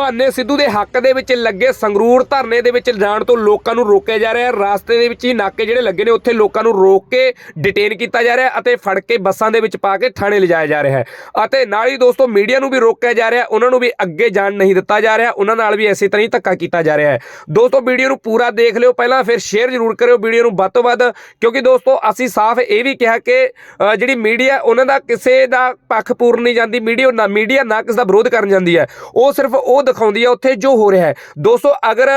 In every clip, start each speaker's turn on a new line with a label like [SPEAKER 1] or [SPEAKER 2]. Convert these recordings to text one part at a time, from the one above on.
[SPEAKER 1] ਭਾਨੇ ਸਿੱਧੂ ਦੇ ਹੱਕ ਦੇ ਵਿੱਚ ਲੱਗੇ, ਸੰਗਰੂਰ ਧਰਨੇ ਦੇ ਵਿੱਚ ਜਾਣ ਤੋਂ ਲੋਕਾਂ ਨੂੰ ਰੋਕਿਆ ਜਾ ਰਿਹਾ ਹੈ। ਰਾਸਤੇ ਦੇ ਵਿੱਚ ਹੀ ਨਾਕੇ ਜਿਹੜੇ ਲੱਗੇ ਨੇ, ਉੱਥੇ ਲੋਕਾਂ ਨੂੰ ਰੋਕ ਕੇ ਡਿਟੇਨ ਕੀਤਾ ਜਾ ਰਿਹਾ ਅਤੇ ਫੜ ਕੇ ਬੱਸਾਂ ਦੇ ਵਿੱਚ ਪਾ ਕੇ ਥਾਣੇ ਲਿਜਾਇਆ ਜਾ ਰਿਹਾ ਹੈ। ਅਤੇ ਨਾਲ ਹੀ ਦੋਸਤੋ, ਮੀਡੀਆ ਨੂੰ ਵੀ ਰੋਕਿਆ ਜਾ ਰਿਹਾ ਉਹਨਾਂ ਨੂੰ ਵੀ ਅੱਗੇ ਜਾਣ ਨਹੀਂ ਦਿੱਤਾ ਜਾ ਰਿਹਾ, ਉਹਨਾਂ ਨਾਲ ਵੀ ਇਸੇ ਤਰ੍ਹਾਂ ਹੀ ਧੱਕਾ ਕੀਤਾ ਜਾ ਰਿਹਾ ਹੈ। ਦੋਸਤੋ, ਵੀਡੀਓ ਨੂੰ ਪੂਰਾ ਦੇਖ ਲਿਓ, ਪਹਿਲਾਂ ਫਿਰ ਸ਼ੇਅਰ ਜ਼ਰੂਰ ਕਰਿਓ ਵੀਡੀਓ ਨੂੰ ਵੱਧ ਤੋਂ ਵੱਧ, ਕਿਉਂਕਿ ਦੋਸਤੋ, ਅਸੀਂ ਸਾਫ਼ ਇਹ ਵੀ ਕਿਹਾ ਕਿ ਜਿਹੜੀ ਮੀਡੀਆ, ਉਹਨਾਂ ਦਾ ਕਿਸੇ ਦਾ ਪੱਖ ਪੂਰਨ ਨਹੀਂ ਜਾਂਦੀ, ਮੀਡੀਆ ਨਾ ਮੀਡੀਆ ਨਾ ਕਿਸੇ ਦਾ ਵਿਰੋਧ ਕਰਨ ਜਾਂਦੀ ਹੈ। ਉਹ ਸਿਰਫ ਉਹ ਦਿਖਾਉਂਦੀ ਹੈ ਉੱਥੇ ਜੋ ਹੋ ਰਿਹਾ ਹੈ। ਦੋਸਤੋ, ਅਗਰ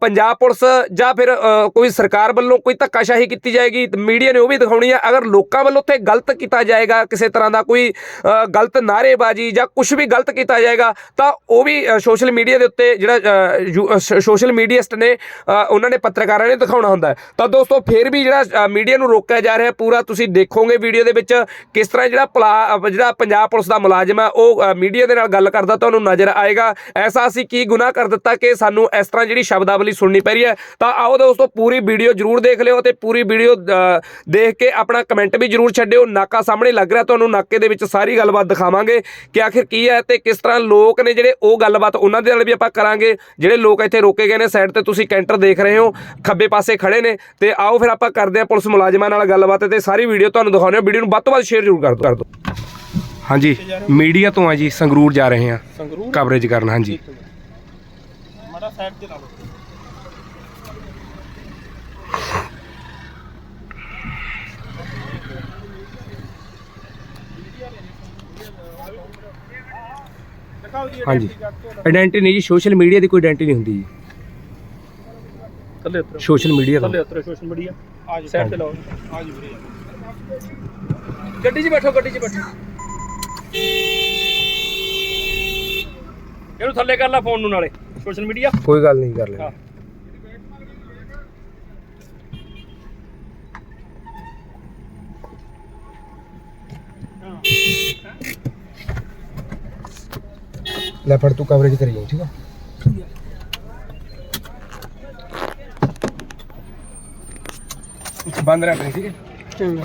[SPEAKER 1] ਪੰਜਾਬ ਪੁਲਿਸ ਜਾਂ ਫਿਰ ਕੋਈ ਸਰਕਾਰ ਵੱਲੋਂ ਕੋਈ ਧੱਕਾਸ਼ਾਹੀ ਕੀਤੀ ਜਾਏਗੀ, ਤਾਂ ਮੀਡੀਆ ਨੇ ਉਹ ਵੀ ਦਿਖਾਉਣੀ ਹੈ ਅਗਰ ਲੋਕਾਂ ਵੱਲੋਂ ਉੱਥੇ ਗਲਤ ਕੀਤਾ ਜਾਏਗਾ, ਕਿਸੇ ਤਰ੍ਹਾਂ ਦਾ ਕੋਈ ਗਲਤ ਨਾਅਰੇਬਾਜ਼ੀ ਜਾਂ ਕੁਝ ਵੀ ਗਲਤ ਕੀਤਾ ਜਾਏਗਾ, ਤਾਂ ਉਹ ਵੀ ਸੋਸ਼ਲ ਮੀਡੀਆ ਦੇ ਉੱਤੇ ਜਿਹੜਾ ਸੋਸ਼ਲ ਮੀਡੀਅਸਟ ਨੇ ਉਹਨਾਂ ਨੇ ਪੱਤਰਕਾਰਾਂ ਨੇ ਦਿਖਾਉਣਾ ਹੁੰਦਾ ਤਾਂ ਦੋਸਤੋ, ਫਿਰ ਵੀ ਜਿਹੜਾ ਮੀਡੀਆ ਨੂੰ ਰੋਕਿਆ ਜਾ ਰਿਹਾ ਪੂਰਾ, ਤੁਸੀਂ ਦੇਖੋਗੇ ਵੀਡੀਓ ਦੇ ਵਿੱਚ ਕਿਸ ਤਰ੍ਹਾਂ ਜਿਹੜਾ ਪਲਾ- ਜਿਹੜਾ ਪੰਜਾਬ ਪੁਲਿਸ ਦਾ ਮੁਲਾਜ਼ਮ ਹੈ ਉਹ ਮੀਡੀਆ ਦੇ ਨਾਲ ਗੱਲ ਕਰਦਾ ਤੁਹਾਨੂੰ ਨਜ਼ਰ ਆਏਗਾ ਐਸਾ ਅਸੀਂ ਕੀ ਗੁਨਾਹ ਕਰ ਦਿੱਤਾ ਕਿ ਸਾਨੂੰ ਇਸ ਤਰ੍ਹਾਂ ਜਿਹੜੀ ਸ਼ਬਦਾਵਲੀ ਸੁਣਨੀ ਪੈ ਰਹੀ ਹੈ? ਤਾਂ ਆਓ ਦੋਸਤੋ, ਪੂਰੀ ਵੀਡੀਓ ਜਰੂਰ ਦੇਖ ਲਿਓ ਤੇ ਪੂਰੀ ਵੀਡੀਓ ਦੇਖ ਕੇ ਆਪਣਾ ਕਮੈਂਟ ਵੀ ਜਰੂਰ ਛੱਡਿਓ। ਨਾਕਾ ਸਾਹਮਣੇ ਲੱਗ ਰਿਹਾ, ਤੁਹਾਨੂੰ ਨਾਕੇ ਦੇ ਵਿੱਚ ਸਾਰੀ ਗੱਲਬਾਤ ਦਿਖਾਵਾਂਗੇ ਕਿ ਆਖਿਰ ਕੀ ਹੈ ਤੇ ਕਿਸ ਤਰ੍ਹਾਂ ਲੋਕ ਨੇ ਜਿਹੜੇ ਉਹ ਗੱਲਬਾਤ ਉਹਨਾਂ ਦੇ ਨਾਲ ਵੀ ਆਪਾਂ ਕਰਾਂਗੇ। ਜਿਹੜੇ ਲੋਕ ਇੱਥੇ ਰੋਕੇ ਗਏ ਨੇ ਸਾਈਡ ਤੇ, ਤੁਸੀਂ ਕੈਂਟਰ ਦੇਖ ਰਹੇ ਹੋ, ਖੱਬੇ ਪਾਸੇ ਖੜੇ ਨੇ। ਤੇ ਆਓ ਫਿਰ ਆਪਾਂ ਕਰਦੇ ਹਾਂ ਪੁਲਿਸ ਮੁਲਾਜ਼ਮਾਂ ਨਾਲ ਗੱਲਬਾਤ ਤੇ ਸਾਰੀ ਵੀਡੀਓ ਤੁਹਾਨੂੰ ਦਿਖਾਉਂਦੇ ਹਾਂ। ਵੀਡੀਓ ਨੂੰ ਵੱਧ ਤੋਂ ਵੱਧ ਸ਼ੇਅਰ ਜਰੂਰ ਕਰ ਕਰ ਦਿਓ। ਹਾਂਜੀ ਮੀਡੀਆ ਤੋਂ ਆ ਜੀ ਸੰਗਰੂਰ ਜਾ ਰਹੇ ਹਾਂ।
[SPEAKER 2] ਸੰਗਰੂਰ?
[SPEAKER 1] ਕਵਰੇਜ ਕਰਨ ਹਾਂਜੀ।
[SPEAKER 2] ਮਾੜਾ ਸਾਈਡ ਤੇ ਲਾ ਲਓ। ਦਿਖਾਓ ਜੀ
[SPEAKER 1] ਹਾਂਜੀ। ਆਇਡੈਂਟੀ ਨਹੀਂ ਜੀ ਸੋਸ਼ਲ ਮੀਡੀਆ ਦੀ ਕੋਈ ਆਇਡੈਂਟੀ ਨਹੀਂ ਹੁੰਦੀ ਜੀ।
[SPEAKER 2] ਥੱਲੇ ਉਤਰੋ।
[SPEAKER 1] ਸੋਸ਼ਲ ਮੀਡੀਆ ਦਾ
[SPEAKER 2] ਥੱਲੇ ਉਤਰੋ ਸੋਸ਼ਲ ਮੀਡੀਆ ਆ ਜੀ ਸਾਈਡ ਤੇ ਲਾਓ। ਆ ਜੀ ਵੀਰੇ ਗੱਡੀ 'ਚ ਬੈਠੋ ਗੱਡੀ 'ਚ ਬੈਠੋ। ਇਹਨੂੰ ਥੱਲੇ ਕਰ ਲੈ ਫੋਨ ਨੂੰ ਨਾਲੇ ਸੋਸ਼ਲ ਮੀਡੀਆ
[SPEAKER 1] ਕੋਈ ਗੱਲ ਨਹੀਂ ਕਰ ਲੈਂਦੇ। ਲੈ ਫੜ ਤੂੰ ਕਵਰੇਜ ਕਰੀ ਜਾਈਂ ਠੀਕ ਆ? ਬੰਦ ਰੱਖ ਠੀਕ ਹੈ
[SPEAKER 2] ਚੰਗਾ।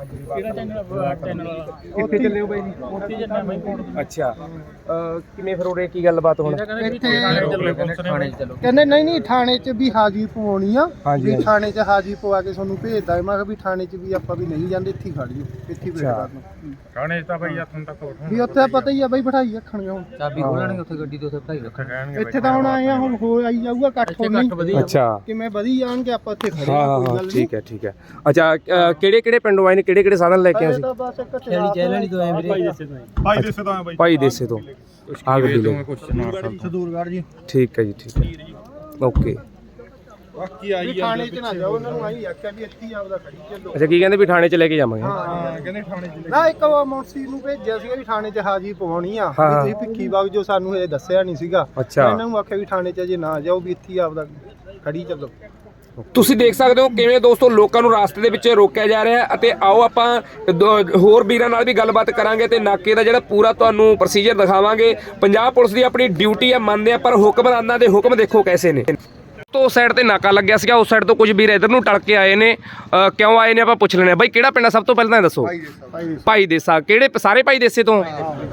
[SPEAKER 1] ਕਿਹੜਾ
[SPEAKER 2] ਚੈਨਲ ਚੈਨਲ ਵਾਲਾ
[SPEAKER 1] ਕਿੱਥੇ ਚੱਲੇ ਹੋ ਬਾਈ ਜੀ?
[SPEAKER 2] ਉੱਥੇ ਜੰਨਾ ਮੈਂ ਕੋਣ
[SPEAKER 1] ਅੱਛਾ। ਅਹ ਕਿਵੇਂ ਫਿਰ ਉਰੇ ਕੀ ਗੱਲਬਾਤ ਹੁਣ?
[SPEAKER 3] ਕਹਿੰਦੇ ਨਹੀਂ ਨਹੀਂ ਥਾਣੇ 'ਚ ਵੀ ਹਾਜ਼ਰੀ ਪਵਾਉਣੀ ਆ।
[SPEAKER 1] ਹਾਂਜੀ,
[SPEAKER 3] ਵੀ
[SPEAKER 1] ਹਾਂਜੀ।
[SPEAKER 3] ਥਾਣੇ 'ਚ ਹਾਜ਼ਰੀ ਪਵਾ ਕੇ ਤੁਹਾਨੂੰ ਭੇਜਦਾ ਮੈਂ ਕਿਹਾ ਵੀ ਥਾਣੇ 'ਚ ਵੀ ਆਪਾਂ ਵੀ ਨਹੀਂ ਜਾਂਦੇ ਇੱਥੇ ਹੀ ਖੜ ਜਾਓ ਇੱਥੇ ਹੀ ਵੇਟ
[SPEAKER 1] ਅੱਛਾ।
[SPEAKER 3] ਕਰਨਾ
[SPEAKER 2] ਥਾਣੇ ਤਾਂ ਬਈ ਹੱਥੋਂ ਤੱਕ ਉਠੋ
[SPEAKER 3] ਵੀ ਉੱਥੇ ਪਤਾ ਹੀ ਆ ਬਈ ਬਿਠਾਈ ਰੱਖਣਗੇ ਹੁਣ
[SPEAKER 1] ਚਾਬੀ ਖੋਲਣਗੇ
[SPEAKER 2] ਉੱਥੇ ਗੱਡੀ ਤੇ ਉੱਥੇ ਭਾਈ ਰੱਖਣ।
[SPEAKER 3] ਇੱਥੇ ਤਾਂ ਹੁਣ ਆਏ ਆ ਹੁਣ ਹੋ ਆਈ ਜਾਊਗਾ ਇਕੱਠ ਹੋਣੀ।
[SPEAKER 1] ਅੱਛਾ।
[SPEAKER 3] ਕਿਵੇਂ ਵਧੀ ਜਾਣਗੇ ਆਪਾਂ ਇੱਥੇ ਖੜੇ
[SPEAKER 1] ਹਾਂ
[SPEAKER 3] ਆ
[SPEAKER 1] ਹਾਂ
[SPEAKER 3] ਕੋਈ
[SPEAKER 1] ਹਾਂ
[SPEAKER 3] ਗੱਲ ਨਹੀਂ।
[SPEAKER 1] ਠੀਕ ਹੈ ਠੀਕ ਹੈ। ਅੱਛਾ ਕਿਹੜੇ ਕਿਹੜੇ ਪਿੰਡੋਂ ਆਏ ਨੇ? ਕਿਹੜੇ ਕਿਹੜੇ ਸਾਧਨ ਲੈ ਕੇ ਆਏ ਸੀ?
[SPEAKER 3] ਤੋਂ
[SPEAKER 2] ਭਾਈ ਦੱਸੇ ਤਾਂ
[SPEAKER 4] ਭਾਈ ਦੇਸੇ ਤੋਂ ਆ ਬਾਈ
[SPEAKER 1] ਭਾਈ ਦੇਸੇ ਤੋਂ। ਆ ਗੱਡੀ ਲੈ।
[SPEAKER 3] ਸਦੂਰਗੜ੍ਹ ਜੀ।
[SPEAKER 1] ਠੀਕ ਹੈ ਜੀ ਠੀਕ ਹੈ। ਓਕੇ।
[SPEAKER 3] ਬਾਕੀ ਆਈ ਥਾਣੇ 'ਚ ਨਾ ਜਾਓ ਉਹਨਾਂ ਨੂੰ ਆਈ ਆਖਿਆ ਵੀ ਇੱਥੇ ਆਪਦਾ ਖੜੀ ਚੱਲੋ।
[SPEAKER 1] ਅੱਛਾ ਕੀ ਕਹਿੰਦੇ ਵੀ ਥਾਣੇ 'ਚ ਲੈ ਕੇ ਜਾਵਾਂਗੇ?
[SPEAKER 3] ਹਾਂ ਕਹਿੰਦੇ ਥਾਣੇ 'ਚ ਨਾ ਇੱਕ ਵਾਰ ਮੁਨਸੀ ਨੂੰ ਭੇਜਿਆ ਸੀਗਾ ਵੀ ਥਾਣੇ 'ਚ ਹਾਜ਼ਰੀ ਪਵਾਉਣੀ ਆ। ਵੀ। ਤੁਸੀਂ ਭਿੱਖੀ ਬਾਗ ਜੋ ਸਾਨੂੰ ਇਹ ਦੱਸਿਆ ਨਹੀਂ ਸੀਗਾ। ਇਹਨਾਂ ਨੂੰ ਆਖਿਆ ਵੀ ਥਾਣੇ 'ਚ ਜੇ ਨਾ ਜਾਓ ਵੀ ਇੱਥੇ ਆਪਦਾ ਖੜੀ ਚੱਲੋ।
[SPEAKER 1] ਤੁਸੀਂ ਦੇਖ ਸਕਦੇ ਹੋ ਕਿਵੇਂ ਦੋਸਤੋ ਲੋਕਾਂ ਨੂੰ ਰਾਸਤੇ ਦੇ ਵਿੱਚ ਰੋਕਿਆ ਜਾ ਰਿਹਾ ਅਤੇ ਆਓ ਆਪਾਂ ਦੋ- ਹੋਰ ਵੀਰਾਂ ਨਾਲ ਵੀ ਗੱਲਬਾਤ ਕਰਾਂਗੇ ਤੇ ਨਾਕੇ ਦਾ ਜਿਹੜਾ ਪੂਰਾ ਤੁਹਾਨੂੰ ਪ੍ਰੋਸੀਜਰ ਦਿਖਾਵਾਂਗੇ। ਪੰਜਾਬ ਪੁਲਿਸ ਦੀ ਆਪਣੀ ਡਿਊਟੀ ਹੈ, ਮੰਨਦੇ ਆ ਪਰ ਹੁਕਮਰਾਨਾਂ ਦੇ ਹੁਕਮ ਦੇਖੋ ਕੈਸੇ ਨੇ। ਤੋਂ ਉਸ ਸਾਈਡ ਤੇ ਨਾਕਾ ਲੱਗਿਆ ਸੀਗਾ ਉਸ ਸਾਈਡ ਤੋਂ ਕੁਝ ਵੀਰ ਇਧਰ ਨੂੰ ਟਲ ਕੇ ਆਏ ਨੇ। ਅ, ਕਿਉਂ ਆਏ ਨੇ ਆਪਾਂ ਪੁੱਛ ਲੈਣੇ ਬਾਈ ਕਿਹੜਾ ਪਿੰਡ ਆ? ਸਭ ਤੋਂ ਪਹਿਲਾਂ ਤਾਂ ਇਹ ਦੱਸੋ। ਭਾਈ ਦੇਸਾ। ਕਿਹੜੇ ਸਾਰੇ ਭਾਈ ਦੇਸੇ ਤੋਂ?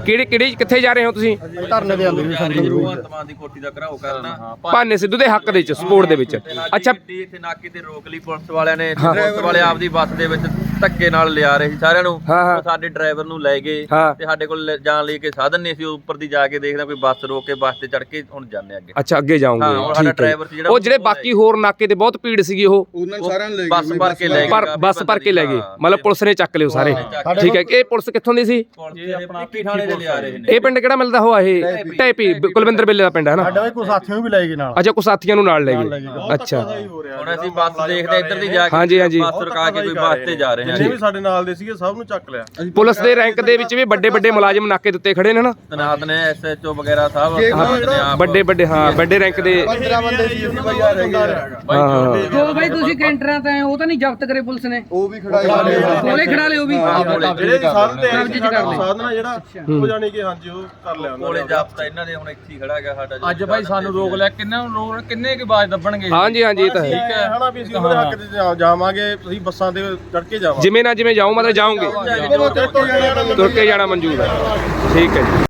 [SPEAKER 1] ਕਿਹੜੇ ਕਿਹੜੇ ਕਿੱਥੇ ਜਾ ਰਹੇ ਹੋ ਤੁਸੀਂ?
[SPEAKER 3] ਧਰਨੇ ਦੇ ਆਂਦੇ ਵੀ
[SPEAKER 4] ਭਗਵੰਤ ਮਾਨ ਦੀ ਕੋਠੀ ਦਾ ਘਰਾਓ ਕਰਨਾ।
[SPEAKER 1] ਭਾਨੇ ਸਿੱਧੂ ਦੇ ਹੱਕ ਦੇ ਵਿੱਚ ਸਪੋਰਟ ਦੇ ਵਿੱਚ। ਅੱਛਾ।
[SPEAKER 4] ਇੱਥੇ ਨਾਕੇ ਤੇ ਰੋਕ ਲਈ ਪੁਲਿਸ ਵਾਲਿਆਂ ਨੇ। ਪੁਲਿਸ ਵਾਲੇ ਆਪਦੀ ਬੱਸ ਦੇ ਵਿੱਚ ਧੱਕੇ ਨਾਲ ਲਿਆ ਰਹੇ ਸੀ ਸਾਰਿਆਂ ਨੂੰ।
[SPEAKER 1] ਹਾਂ, ਹਾਂ।
[SPEAKER 4] ਉਹ ਸਾਡੇ ਡਰਾਈਵਰ ਨੂੰ ਲੈ ਗਏ
[SPEAKER 1] ਹਾਂ।
[SPEAKER 4] ਤੇ ਸਾਡੇ ਕੋਲ ਲੈ- ਜਾਣ ਲਈ ਕੇ ਸਾਧਨ ਨਹੀਂ ਸੀ। ਉਹ ਉੱਪਰ ਦੀ ਜਾ ਕੇ ਦੇਖਦਾ ਕੋਈ ਬੱਸ ਰੋਕ ਕੇ ਬੱਸ ਤੇ ਚੜ ਕੇ ਹੁਣ ਜਾਂਦੇ ਅੱਗੇ।
[SPEAKER 1] ਅੱਛਾ ਅੱਗੇ ਜਾਓਗੇ।
[SPEAKER 4] ਹਾਂ, ਉਹ ਸਾਡਾ
[SPEAKER 1] ਠੀਕ ਹੈ।
[SPEAKER 4] driver ਸੀ ਜਿਹੜਾ
[SPEAKER 1] ਉਹ ਜਿਹੜੇ ਬਾਕੀ ਹੋਰ ਨਾਕੇ ਤੇ ਬਹੁਤ ਭੀੜ ਸੀਗੀ ਉਹ
[SPEAKER 3] ਉਹਨਾਂ
[SPEAKER 4] ਬੱਸ ਭਰ ਕੇ ਲੈ ਗਏ।
[SPEAKER 1] ਪਰ
[SPEAKER 4] ਕਾਫੀ
[SPEAKER 1] ਬੱਸ ਭਰ ਕੇ ਲੈ ਗਏ।
[SPEAKER 4] ਹਾਂ।
[SPEAKER 1] ਮਤਲਬ ਪੁਲਿਸ ਨੇ ਚੱਕ ਲਿਓ ਸਾਰੇ। ਠੀਕ ਹੈ ਇਹ ਪੁਲਿਸ ਕਿੱਥੋਂ ਦੀ ਸੀ?
[SPEAKER 4] ਪੁਲਿਸ ਦੇ ਭਿੱਖੀ ਥਾਣੇ ਦੇ ਲਿਆ ਰਹੇ ਨੇ।
[SPEAKER 1] ਇਹ ਪਿੰਡ ਕਿਹੜਾ ਮਿਲਦਾ ਹੋਆ ਇਹ? ਟੈਪੀ। ਕੁਲਵਿੰਦਰ ਬਿੱਲੇ ਦਾ ਪਿੰਡ ਹੈ ਨਾ?
[SPEAKER 3] ਸਾਡਾ ਕੋਈ ਸਾਥੀਆਂ ਨੂੰ ਵੀ ਲੈ ਗਏ ਨਾਲ।
[SPEAKER 1] ਅੱਛਾ ਕੋ ਸਾਥੀਆਂ ਨੂੰ ਨਾਲ ਲੈ ਗਏ। ਅੱਛਾ।
[SPEAKER 4] ਹੁਣ ਅਸੀਂ ਬੱਸ ਦੇਖਦੇ ਇੱਧਰ ਦੀ ਜਾ ਕੇ
[SPEAKER 1] ਹਾਂਜੀ, ਹਾਂਜੀ।
[SPEAKER 4] ਬੱਸ ਰੁਕਾ ਕੇ ਕੋਈ ਬੱਸ ਤੇ ਜਾ ਰਹੇ ਹਾਂ
[SPEAKER 5] ਜਿੰਨੇ ਵੀ ਸਾਡੇ ਨਾਲ ਦੇ ਸੀਗੇ ਸਭ ਨੂੰ ਚੱਕ ਲਿਆ।
[SPEAKER 1] ਪੁਲਿਸ ਦੇ ਰੈਂਕ ਦੇ ਵਿੱਚ ਵੀ ਵੱਡੇ ਵੱਡੇ ਮੁਲਾਜ਼ਮ ਨਾਕੇ ਦੇ ਉੱਤੇ ਖੜੇ ਨੇ ਨਾ?
[SPEAKER 4] ਤਨਾਤ ਨੇ ਐਸਐਚਓ ਵਗੈਰਾ ਸਾਹਿਬ ਆਪਣੇ ਆਪ
[SPEAKER 1] ਵੱਡੇ ਵੱਡੇ ਹਾਂ ਵੱਡੇ ਰੈਂਕ ਦੇ
[SPEAKER 3] 15 ਬੰਦੇ ਸੀ ਅਸੀਂ ਬਾਈ
[SPEAKER 6] ਜੋ ਬਾਈ ਤੁਸੀਂ ਕੈਂਟਰਾਂ ਤੇ ਉਹ ਤਾਂ ਨਹੀਂ ਜ਼ਬਤ ਕਰੇ ਪੁਲਿਸ ਨੇ।
[SPEAKER 3] ਉਹ ਵੀ ਖੜਾ
[SPEAKER 6] ਕੋਲੇ ਖੜਾ ਲਿਓ ਵੀ।
[SPEAKER 5] ਜਿਹੜੇ ਸਾਧਨ ਤੇ। ਸਾਧਨ ਜਿਹੜਾ ਉਹ ਜਾਣੀ ਕਿ ਹਾਂਜੀ ਉਹ ਕਰ ਲਿਆ ਉਹਨਾਂ
[SPEAKER 4] ਕੋਲੇ
[SPEAKER 5] ਨੇ
[SPEAKER 4] ਜਾਪਤਾ ਇਹਨਾਂ ਦੇ ਹੁਣ ਇੱਥੇ ਹੀ ਖੜਾ ਗਿਆ ਸਾਡਾ
[SPEAKER 2] ਅੱਜ ਭਾਈ ਸਾਨੂੰ ਰੋਕ ਲਿਆ ਕਿੰਨੇ ਨੂੰ ਰੋਕ ਕਿੰਨੇ ਕੀ ਬਾਜ ਦੱਬਣਗੇ?
[SPEAKER 1] ਹਾਂਜੀ ਹਾਂਜੀ ਤਾਂ
[SPEAKER 5] ਅਸੀਂ
[SPEAKER 1] ਹੈ।
[SPEAKER 5] ਹਨਾ ਵੀ ਅਸੀਂ ਉਹਦੇ ਹੱਕ ਤੇ ਜਾ- ਜਾਵਾਂਗੇ ਤੁਸੀਂ ਬੱਸਾਂ ਤੇ ਚੜ ਕੇ ਜਾਵਾਂਗੇ।
[SPEAKER 1] ਜਿਵੇਂ ਨਾ ਜਿਵੇਂ ਜਾਓ ਮਤਲਬ ਜਾਓਗੇ। ਤੁਰ ਕੇ ਜਾਣਾ ਮਨਜ਼ੂਰ ਹੈ। ਠੀਕ ਹੈ ਜੀ।